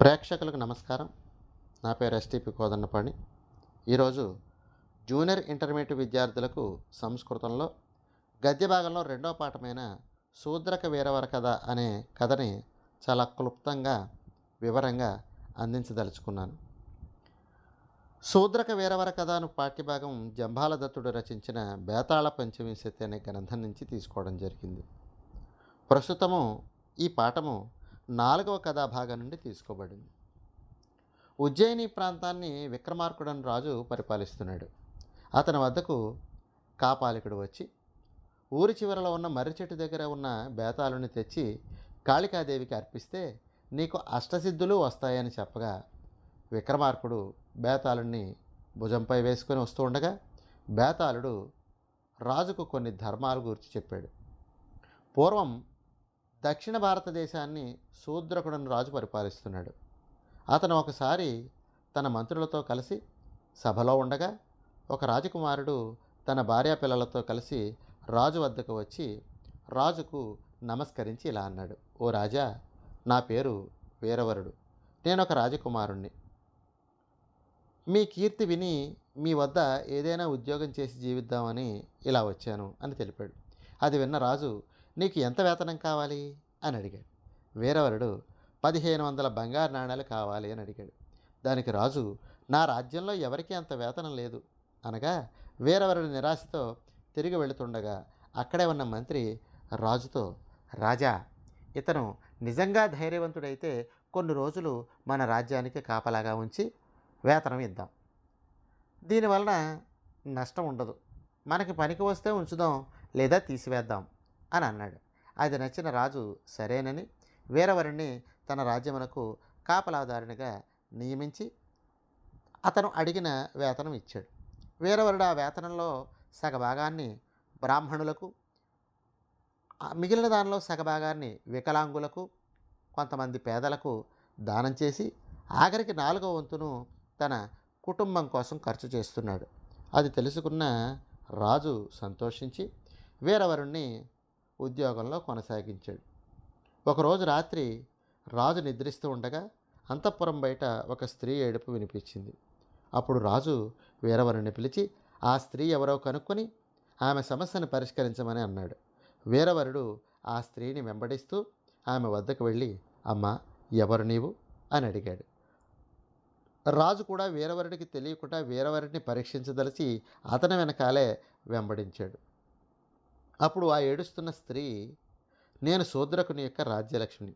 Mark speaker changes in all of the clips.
Speaker 1: ప్రేక్షకులకు నమస్కారం. నా పేరు ఎస్టీపీ కోదన్నపాణి ఈరోజు జూనియర్ ఇంటర్మీడియట్ విద్యార్థులకు సంస్కృతంలో గద్య భాగంలో రెండో పాఠమైన శూద్రక వీరవర కథ అనే కథని చాలా క్లుప్తంగా వివరంగా అందించదలుచుకున్నాను. శూద్రక వీరవర కథ అను పాఠ్యభాగం జంభాల దత్తుడు రచించిన బేతాళ పంచవింశతి అనే గ్రంథం నుంచి తీసుకోవడం జరిగింది. ప్రస్తుతము ఈ పాఠము నాలుగవ కథాభాగం నుండి తీసుకోబడింది. ఉజ్జయిని ప్రాంతాన్ని విక్రమార్కుడని రాజు పరిపాలిస్తున్నాడు. అతని వద్దకు కాపాలికుడు వచ్చి ఊరి చివరలో ఉన్న మర్రి చెట్టు దగ్గర ఉన్న బేతాళుని తెచ్చి కాళికాదేవికి అర్పిస్తే నీకు అష్టసిద్ధులు వస్తాయని చెప్పగా విక్రమార్కుడు బేతాళుణ్ణి భుజంపై వేసుకొని వస్తూ ఉండగా బేతాళుడు రాజుకు కొన్ని ధర్మాలు గురించి చెప్పాడు. పూర్వం దక్షిణ భారతదేశాన్ని శూద్రకుడను రాజు పరిపాలిస్తున్నాడు. అతను ఒకసారి తన మంత్రులతో కలిసి సభలో ఉండగా ఒక రాజకుమారుడు తన భార్యా పిల్లలతో కలిసి రాజు వద్దకు వచ్చి రాజుకు నమస్కరించి ఇలా అన్నాడు. ఓ రాజా నా పేరు వీరవరుడు. నేను ఒక రాజకుమారుణ్ణి. మీ కీర్తి విని మీ వద్ద ఏదైనా ఉద్యోగం చేసి జీవిద్దామని ఇలా వచ్చాను అని తెలిపాడు. అది విన్న రాజు నీకు ఎంత వేతనం కావాలి? అని అడిగాడు. వీరవరుడు పదిహేను వందల బంగారు నాణాలు కావాలి అని అడిగాడు. దానికి రాజు నా రాజ్యంలో ఎవరికీ అంత వేతనం లేదు. అనగా వీరవరుడు నిరాశతో తిరిగి వెళుతుండగా అక్కడే ఉన్న మంత్రి రాజుతో రాజా ఇతను నిజంగా ధైర్యవంతుడైతే కొన్ని రోజులు మన రాజ్యానికి కాపలాగా ఉంచి వేతనం ఇద్దాం. దీనివలన నష్టం ఉండదు. మనకి పనికి వస్తే ఉంచుదాం లేదా తీసివేద్దాం. అని అన్నాడు. అది నచ్చిన రాజు సరేనని వీరవరుణ్ణి తన రాజ్యమునకు కాపలాదారునిగా నియమించి అతను అడిగిన వేతనం ఇచ్చాడు. వీరవరుడు ఆ వేతనంలో సగభాగాన్ని బ్రాహ్మణులకు మిగిలిన దానిలో సగభాగాన్ని వికలాంగులకు కొంతమంది పేదలకు దానం చేసి ఆఖరికి నాలుగో వంతును తన కుటుంబం కోసం ఖర్చు చేస్తున్నాడు. అది తెలుసుకున్న రాజు సంతోషించి వీరవరుణ్ణి ఉద్యోగంలో కొనసాగించాడు. ఒకరోజు రాత్రి రాజు నిద్రిస్తూ ఉండగా అంతఃపురం బయట ఒక స్త్రీ ఏడుపు వినిపించింది. అప్పుడు రాజు వీరవరుని పిలిచి ఆ స్త్రీ ఎవరో కనుక్కొని ఆమె సమస్యను పరిష్కరించమని అన్నాడు. వీరవరుడు ఆ స్త్రీని వెంబడిస్తూ ఆమె వద్దకు వెళ్ళి అమ్మ ఎవరు నీవు? అని అడిగాడు. రాజు కూడా వీరవరుడికి తెలియకుండా వీరవరుడిని పరీక్షించదలిచి అతని వెనకాలే వెంబడించాడు. అప్పుడు ఆ ఏడుస్తున్న స్త్రీ నేను శూద్రకుని యొక్క రాజ్యలక్ష్మిని.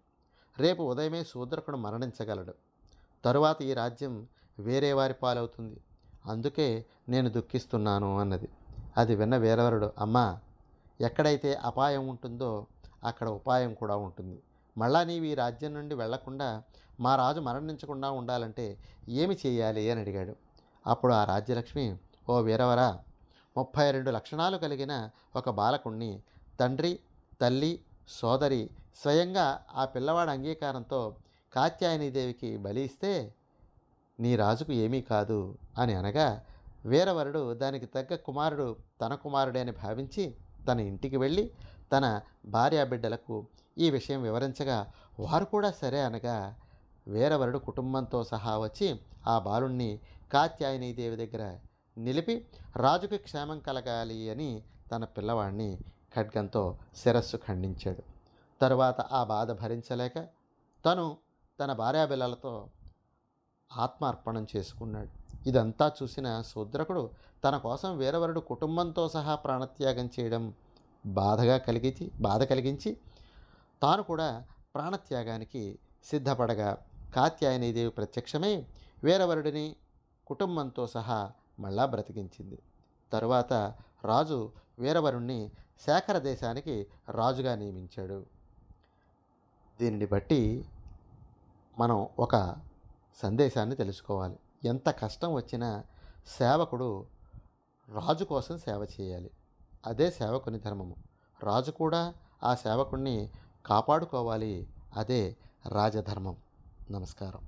Speaker 1: రేపు ఉదయమే శూద్రకుడు మరణించగలడు. తరువాత ఈ రాజ్యం వేరే వారి పాలవుతుంది. అందుకే నేను దుఃఖిస్తున్నాను అన్నది. అది విన్న వీరవరుడు అమ్మా ఎక్కడైతే అపాయం ఉంటుందో అక్కడ ఉపాయం కూడా ఉంటుంది. మళ్ళా నీవు ఈ రాజ్యం నుండి వెళ్ళకుండా మా రాజు మరణించకుండా ఉండాలంటే ఏమి చేయాలి? అని అడిగాడు. అప్పుడు ఆ రాజ్యలక్ష్మి ఓ వీరవరా ముప్పై రెండు లక్షణాలు కలిగిన ఒక బాలకుణ్ణి తండ్రి తల్లి సోదరి స్వయంగా ఆ పిల్లవాడి అంగీకారంతో కాత్యాయనీదేవికి బలి ఇస్తే నీ రాజుకు ఏమీ కాదు అని అనగా వీరవరుడు దానికి తగ్గ కుమారుడు తన కుమారుడే అని భావించి తన ఇంటికి వెళ్ళి తన భార్యా బిడ్డలకు ఈ విషయం వివరించగా వారు కూడా సరే అనగా వీరవరుడు కుటుంబంతో సహా వచ్చి ఆ బాలుణ్ణి కాత్యాయనీదేవి దగ్గర నిలిపి రాజుకి క్షేమం కలగాలి అని తన పిల్లవాడిని ఖడ్గంతో శిరస్సు ఖండించాడు. తరువాత ఆ బాధ భరించలేక తను తన భార్యాబిల్లలతో ఆత్మార్పణం చేసుకున్నాడు. ఇదంతా చూసిన శూద్రకుడు తన కోసం వీరవరుడు కుటుంబంతో సహా ప్రాణత్యాగం చేయడం బాధగా కలిగించి బాధ కలిగించి తాను కూడా ప్రాణత్యాగానికి సిద్ధపడగా కాత్యాయనీదేవి ప్రత్యక్షమై వీరవరుడిని కుటుంబంతో సహా మళ్ళా బ్రతికించింది. తరువాత రాజు వీరవరుణ్ణి శేఖర దేశానికి రాజుగా నియమించాడు. దీనిని బట్టి మనం ఒక సందేశాన్ని తెలుసుకోవాలి. ఎంత కష్టం వచ్చినా సేవకుడు రాజు కోసం సేవ చేయాలి. అదే సేవకుని ధర్మము. రాజు కూడా ఆ సేవకుణ్ణి కాపాడుకోవాలి. అదే రాజధర్మం. నమస్కారం.